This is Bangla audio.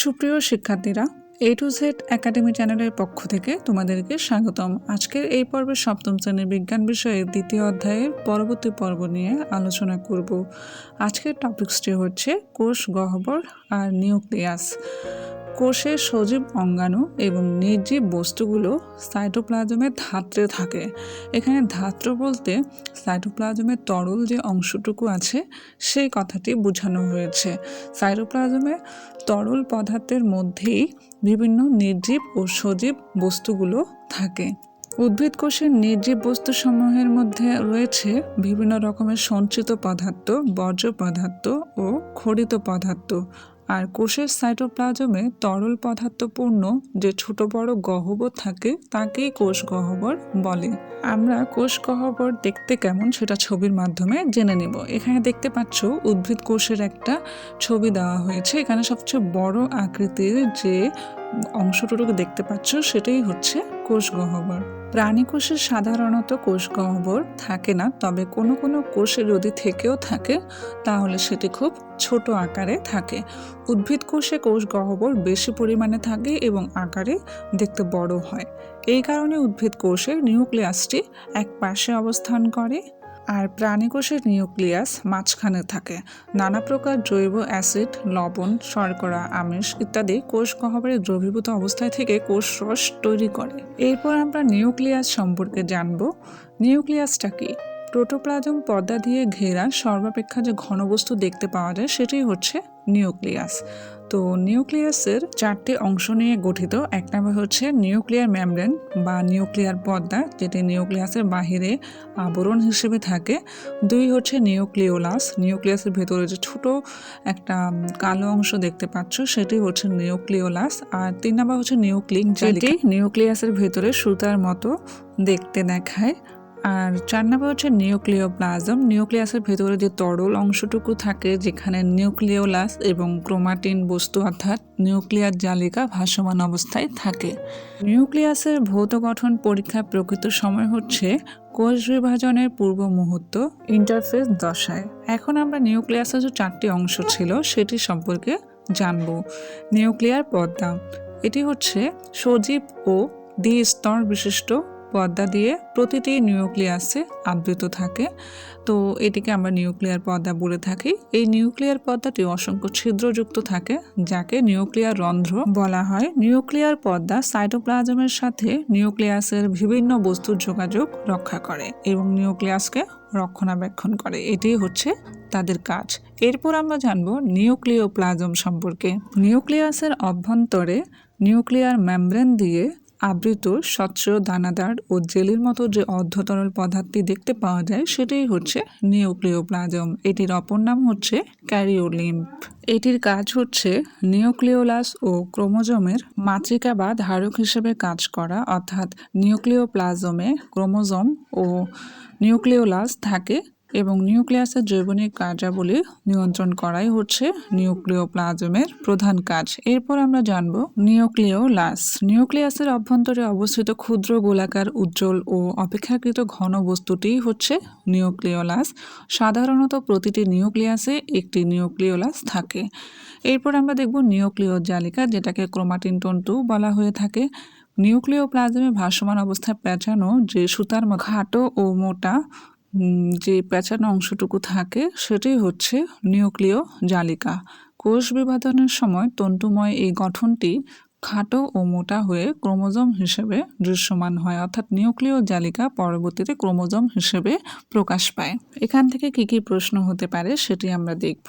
সুপ্রিয় শিক্ষার্থীরা এ টু জেড একাডেমি চ্যানেলের পক্ষ থেকে তোমাদেরকে স্বাগতম। আজকের এই পর্বে সপ্তম শ্রেণির বিজ্ঞান বিষয়ের দ্বিতীয় অধ্যায়ের পরবর্তী পর্ব নিয়ে আলোচনা করব। আজকের টপিক্সটি হচ্ছে কোষ গহ্বর আর নিউক্লিয়াস। কোষের সজীব অঙ্গাণু এবং নির্জীব বস্তুগুলো সাইটোপ্লাজমের ধাত্রে থাকে। এখানে ধাত্র বলতে সাইটোপ্লাজমের তরল যে অংশটুকু আছে, সেই কথাটি বোঝানো হয়েছে। সাইটোপ্লাজমে তরল পদার্থের মধ্যেই বিভিন্ন নির্জীব ও সজীব বস্তুগুলো থাকে। উদ্ভিদ কোষের নির্জীব বস্তুসমূহের মধ্যে রয়েছে বিভিন্ন রকমের সঞ্চিত পদার্থ, বর্জ্য পদার্থ ও খড়িত পদার্থ। আর কোষের সাইটোপ্লাজমে তরল পদার্থপূর্ণ যে ছোট বড় গহ্বর থাকে, তাকেই কোষ গহ্বর বলে। আমরা কোষ গহ্বর দেখতে কেমন সেটা ছবির মাধ্যমে জেনে নেব। এখানে দেখতে পাচ্ছ উদ্ভিদ কোষের একটা ছবি দেওয়া হয়েছে। এখানে সবচেয়ে বড় আকৃতির যে অংশটুকু দেখতে পাচ্ছ, সেটাই হচ্ছে কোষ গহ্বর প্রাণী কোষে সাধারণত কোষ গহ্বর থাকে না, তবে কোনো কোনো কোষে যদি থেকেও থাকে, তাহলে সেটি খুব ছোট আকারে থাকে। উদ্ভিদ কোষে কোষ গহ্বর বেশি পরিমাণে থাকে এবং আকারে দেখতে বড় হয়। এই কারণে উদ্ভিদ কোষের নিউক্লিয়াসটি এক পাশে অবস্থান করে। আর প্রাণীকোষের নিউক্লিয়াস মাঝখানে থাকে। নানা প্রকার জৈব অ্যাসিড, লবণ, শর্করা, আমিষ ইত্যাদি কোষ গহ্বরে দ্রবীভূত অবস্থায় থেকে কোষ রস তৈরি করে। এরপর আমরা নিউক্লিয়াস সম্পর্কে জানব। নিউক্লিয়াসটা কি? প্রোটোপ্লাজম পর্দা দিয়ে ঘেরা সর্বাপেক্ষা যে ঘনবস্তু দেখতে পাওয়া যায় সেটাই হচ্ছে নিউক্লিয়াস। তো নিউক্লিয়াসের চারটি অংশ নিয়ে গঠিত এক নম্বর হচ্ছে নিউক্লিয়ার ম্যামব্রেন বা নিউক্লিয়ার পর্দা যেটি নিউক্লিয়াসের বাহিরে আবরণ হিসেবে থাকে। দুই হচ্ছে নিউক্লিওলাস নিউক্লিয়াসের ভেতরে যে ছোট একটা কালো অংশ দেখতে পাচ্ছ সেটি হচ্ছে নিউক্লিওলাস। আর তিন নম্বর হচ্ছে নিউক্লিক যেটি নিউক্লিয়াসের ভেতরে সুতার মতো দেখতে দেখায়। আর চার নম্বর হচ্ছে নিউক্লিওপ্লাজম। নিউক্লিয়াসের ভেতরে যে তরল অংশটুকু থাকে, যেখানে নিউক্লিওলাস এবং ক্রোমাটিন বস্তু অর্থাৎ নিউক্লিয়ার জালিকা ভাসমান অবস্থায় থাকে। নিউক্লিয়াসের ভৌত গঠন পরীক্ষার প্রকৃত সময় হচ্ছে কোষ বিভাজনের পূর্ব মুহূর্ত ইন্টারফেস দশায়। এখন আমরা নিউক্লিয়াসের যে চারটি অংশ ছিল, সেটি সম্পর্কে জানব। নিউক্লিয়ার পর্দা এটি হচ্ছে সজীব ও দ্বিস্তর বিশিষ্ট পর্দা দিয়ে প্রতিটি নিউক্লিয়াসে আবৃত থাকে। তো এটিকে আমরা নিউক্লিয়ার পর্দা বলে থাকি। এই নিউক্লিয়ার পর্দাটি অসংখ্য ছিদ্রযুক্ত থাকে, যাকে নিউক্লিয়ার রন্ধ্র বলা হয়। নিউক্লিয়ার পর্দা সাইটোপ্লাজমের সাথে নিউক্লিয়াসের বিভিন্ন বস্তুর যোগাযোগ রক্ষা করে এবং নিউক্লিয়াসকে রক্ষণাবেক্ষণ করে। এটাই হচ্ছে তাদের কাজ। এরপর আমরা জানব নিউক্লিওপ্লাজম সম্পর্কে। নিউক্লিয়াসের অভ্যন্তরে নিউক্লিয়ার মেমব্রেন দিয়ে আবৃত, স্বচ্ছ, দানাদার ও জেলির মতো যে অর্ধতরল পদার্থটি দেখতে পাওয়া যায়, সেটাই হচ্ছে নিউক্লিওপ্লাজম। এটির অপর নাম হচ্ছে ক্যারিওলিম্প এটির কাজ হচ্ছে নিউক্লিওলাস ও ক্রোমোজোমের মাতৃকা বা ধারক হিসেবে কাজ করা, অর্থাৎ নিউক্লিওপ্লাজমে ক্রোমোজোম ও নিউক্লিওলাস থাকে এবং নিউক্লিয়াসের জৈবনিক কার্যাবলী নিয়ন্ত্রণ করাই হচ্ছে নিউক্লিওপ্লাজমের প্রধান কাজ। এরপর আমরা জানব নিউক্লিওলাস। নিউক্লিয়াসের অভ্যন্তরে অবস্থিত ক্ষুদ্র গোলাকার, উজ্জ্বল ও অপেক্ষাকৃত ঘন বস্তুটি হচ্ছে নিউক্লিওলাস। সাধারণত প্রতিটি নিউক্লিয়াসে একটি নিউক্লিওলাস থাকে। এরপর আমরা দেখব নিউক্লিয় জালিকা যেটাকে ক্রোমাটিন টন্টু বলা হয়ে থাকে। নিউক্লিওপ্লাজমে ভাসমান অবস্থায় পেঁচানো যে সুতার খাটো ও মোটা যে পেঁচানো অংশটুকু থাকে সেটি হচ্ছে নিউক্লিয় জালিকা। কোষ বিভাজনের সময় তন্তুময় এই গঠনটি খাটো ও মোটা হয়ে ক্রোমোজোম হিসেবে দৃশ্যমান হয়, অর্থাৎ নিউক্লিয় জালিকা পরবর্তীতে ক্রোমোজোম হিসেবে প্রকাশ পায়। এখান থেকে কি কি প্রশ্ন হতে পারে সেটি আমরা দেখব।